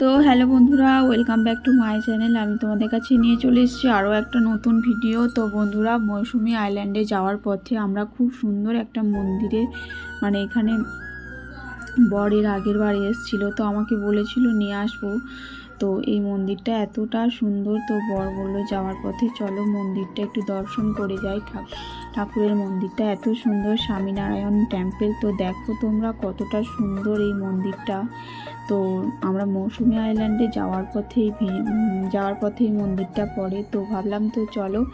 তো হ্যালো বন্ধুরা, welcome back to my channel. আমি তোমাদের কাছে নিয়ে চলে এসেছি আরও একটা নতুন ভিডিও। তো বন্ধুরা, মৌসুমি আইল্যান্ডে যাওয়ার পথে আমরা খুব সুন্দর একটা মন্দিরে মানে এখানে বরের আগের বার এসেছিল, তো আমাকে বলেছিল নিয়ে আসব। তো এই মন্দিরটা এতটা সুন্দর তো বর বলল যাওয়ার পথে চলো মন্দিরটা একটু দর্শন করে যাই। ঠাক- ঠাকুরের মন্দিরটা এত সুন্দর, স্বামীনারায়ণ টেম্পেল তো দেখো তোমরা কতটা সুন্দর এই মন্দিরটা। তো আমরা মৌসুমি আইল্যান্ডে যাওয়ার পথেই যাওয়ার পথে এই মন্দিরটা পড়ে। তো ভাবলাম তো চলো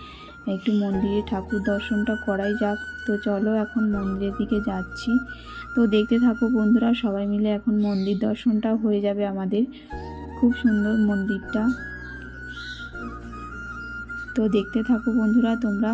একটু মন্দিরে ঠাকুর দর্শনটা করাই যাক। তো চলো এখন মন্দিরের দিকে যাচ্ছি। তো দেখতে থাকো বন্ধুরা, সবাই মিলে এখন মন্দির দর্শনটা হয়ে যাবে আমাদের। খুব সুন্দর মন্দিরটা। তো দেখতে থাকো বন্ধুরা তোমরা।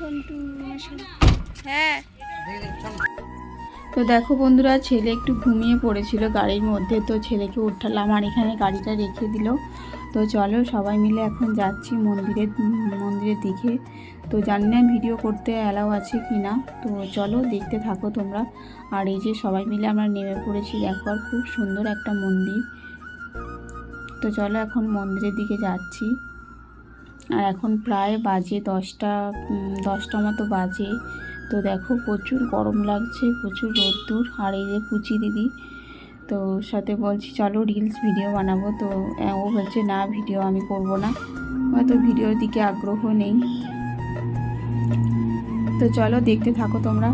সন্টু হ্যাঁ। তো দেখো বন্ধুরা ছেলে একটু ঘুমিয়ে পড়েছিল গাড়ির মধ্যে তো ছেলেকে উঠালাম আর এখানে গাড়িটা রেখে দিল। তো চলো সবাই মিলে এখন যাচ্ছি মন্দিরের মন্দিরের দিকে। তো জানি না ভিডিও করতে অ্যালাউ আছে কি না। তো চলো দেখতে থাকো তোমরা। আর এই যে সবাই মিলে আমরা নেমে পড়েছি দেখো আর খুব সুন্দর একটা মন্দির। তো চলো এখন মন্দিরের দিকে যাচ্ছি। আর এখন প্রায় বাজে দশটা দশটা মতো বাজে। তো দেখো প্রচুর গরম লাগছে, প্রচুর রোদ্দুর। আর এই যে পুচি দিদি, তো সাথে বলছি, চলো রিলস ভিডিও বানাবো। তো ও বলছে, না ভিডিও আমি করব না। হয়তো ভিডিওর দিকে আগ্রহ নেই। তো চলো দেখতে থাকো তোমরা।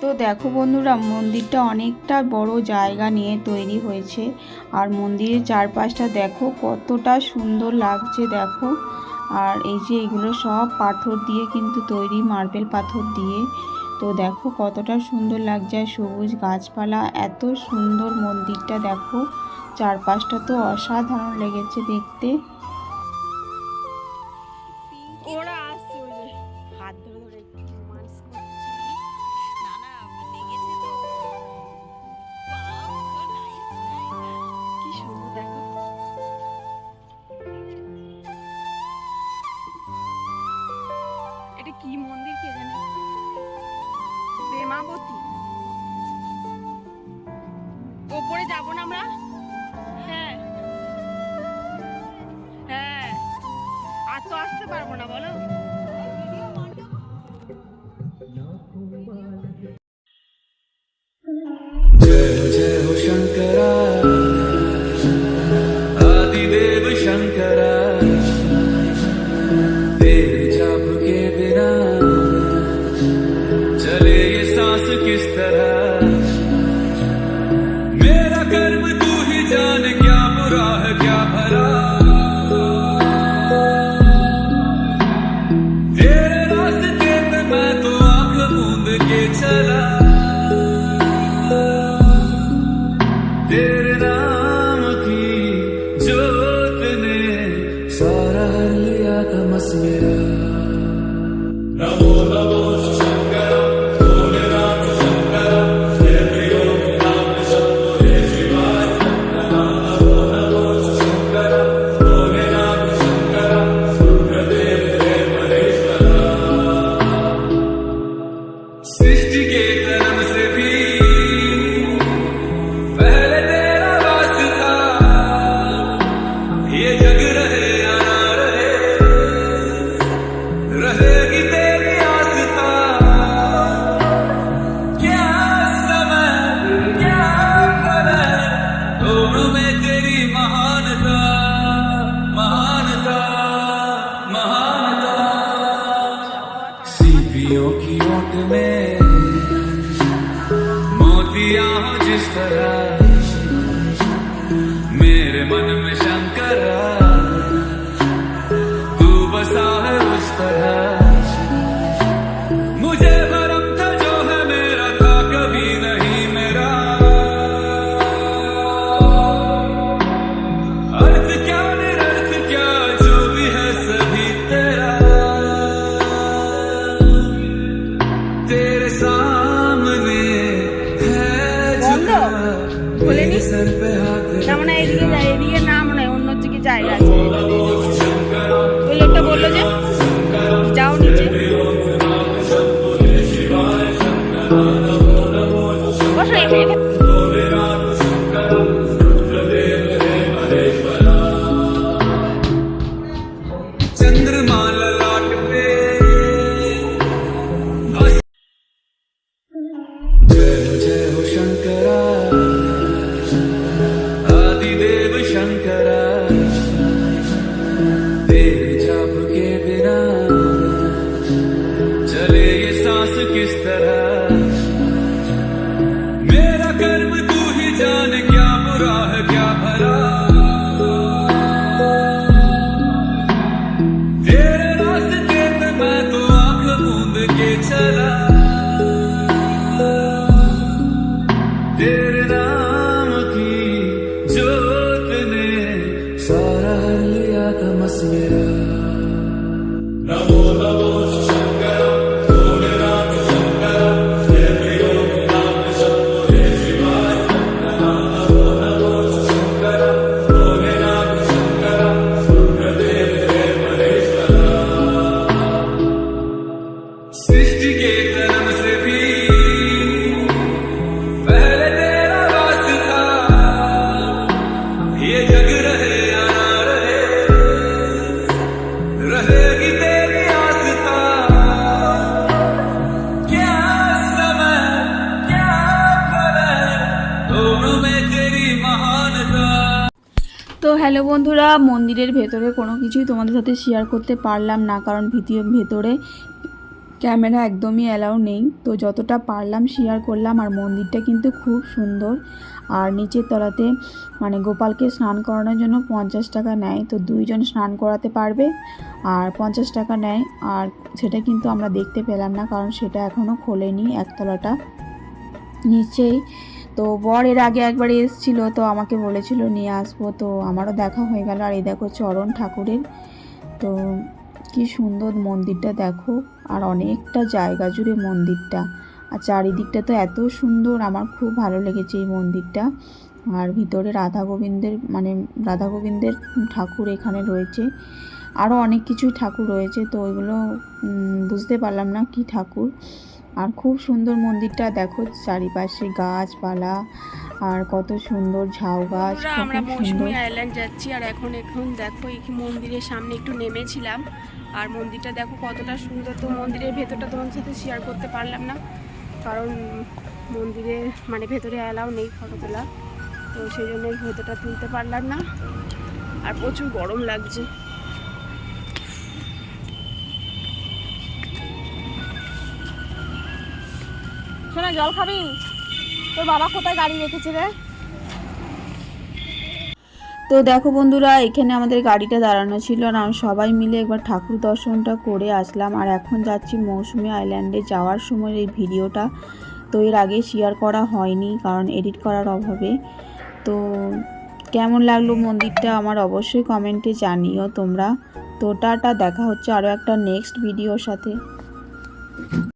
তো দেখো বন্ধুরা, মন্দিরটা অনেকটা বড় জায়গা নিয়ে তৈরি হয়েছে। আর মন্দিরের চারপাশটা দেখো কতটা সুন্দর লাগছে দেখো। আর এই যে এগুলো সব পাথর দিয়ে কিন্তু তৈরি, মার্বেল পাথর দিয়ে। তো দেখো কতটা সুন্দর লাগছে সবুজ গাছপালা, এত সুন্দর মন্দিরটা দেখো। চারপাশটা তো অসাধারণ লেগেছে দেখতে। ওপরে যাব না আমরা হ্যাঁ হ্যাঁ আর তো আসতে পারবো না বলো जय जय हो शंकरा जोत ने सारा लिया तमस मेरा शंकरा তো হ্যালো বন্ধুরা, মন্দিরের ভেতরে কোনো কিছুই তোমাদের সাথে শেয়ার করতে পারলাম না, কারণ ভিডিও ভেতরে ক্যামেরা একদমই অ্যালাউ নেই। তো যতটা পারলাম শেয়ার করলাম, আর মন্দিরটা কিন্তু খুব সুন্দর। আর নিচের তলাতে মানে গোপালকে স্নান করানোর জন্য পঞ্চাশ টাকা নেয়, তো দুইজন স্নান করাতে পারবে আর পঞ্চাশ টাকা নেয়। আর সেটা কিন্তু আমরা দেখতে পেলাম না, কারণ সেটা এখনও খোলেনি একতলাটা। নিচেই তো বর এর আগে একবার এসেছিল, তো আমাকে বলেছিল নিয়ে আসব। তো আমারও দেখা হয়ে গেল। আর এই দেখো চরণ ঠাকুরের। তো কি সুন্দর মন্দিরটা দেখো। আর অনেকটা জায়গা জুড়ে মন্দিরটা। আর চারিদিকটা তো এত সুন্দর, আমার খুব ভালো লেগেছে এই মন্দিরটা। আর ভিতরে রাধা গোবিন্দের মানে রাধা গোবিন্দের ঠাকুর এখানে রয়েছে। আরও অনেক কিছুই ঠাকুর রয়েছে, তো ওইগুলো বুঝতে পারলাম না কি ঠাকুর। আর খুব সুন্দর মন্দিরটা দেখো চারিপাশে গাছপালা আর কত সুন্দর ঝাউ গাছ আমরা মৌসুমী আইল্যান্ড যাচ্ছি আর এখন এখন দেখো এই মন্দিরের সামনে একটু নেমেছিলাম আর মন্দিরটা দেখো কতটা সুন্দর। তো মন্দিরের ভেতরটা তোমার সাথে শেয়ার করতে পারলাম না কারণ মন্দিরে মানে ভেতরে অ্যালাউ নেই ফটো তোলা তো সেই জন্য ভেতরটা তুলতে পারলাম না। আর প্রচুর গরম লাগছে। শোনা, জল খাবি? তোর বাবা কোথায় গাড়ি রেখেছে রে? তো দেখো বন্ধুরা, এখানে আমাদের গাড়িটা দাঁড়ানো ছিল আর আমরা সবাই মিলে একবার ঠাকুর দর্শনটা করে আসলাম। আর এখন যাচ্ছি মৌসুমি আইল্যান্ডে যাওয়ার সময় এই ভিডিওটা। তো এর আগে শেয়ার করা হয়নি, কারণ এডিট করার অভাবে। তো কেমন লাগল মন্দিরটা আমার অবশ্যই কমেন্টে জানিও তোমরা। তো টাটা, দেখা হচ্ছে আরও একটা নেক্সট ভিডিওর সাথে।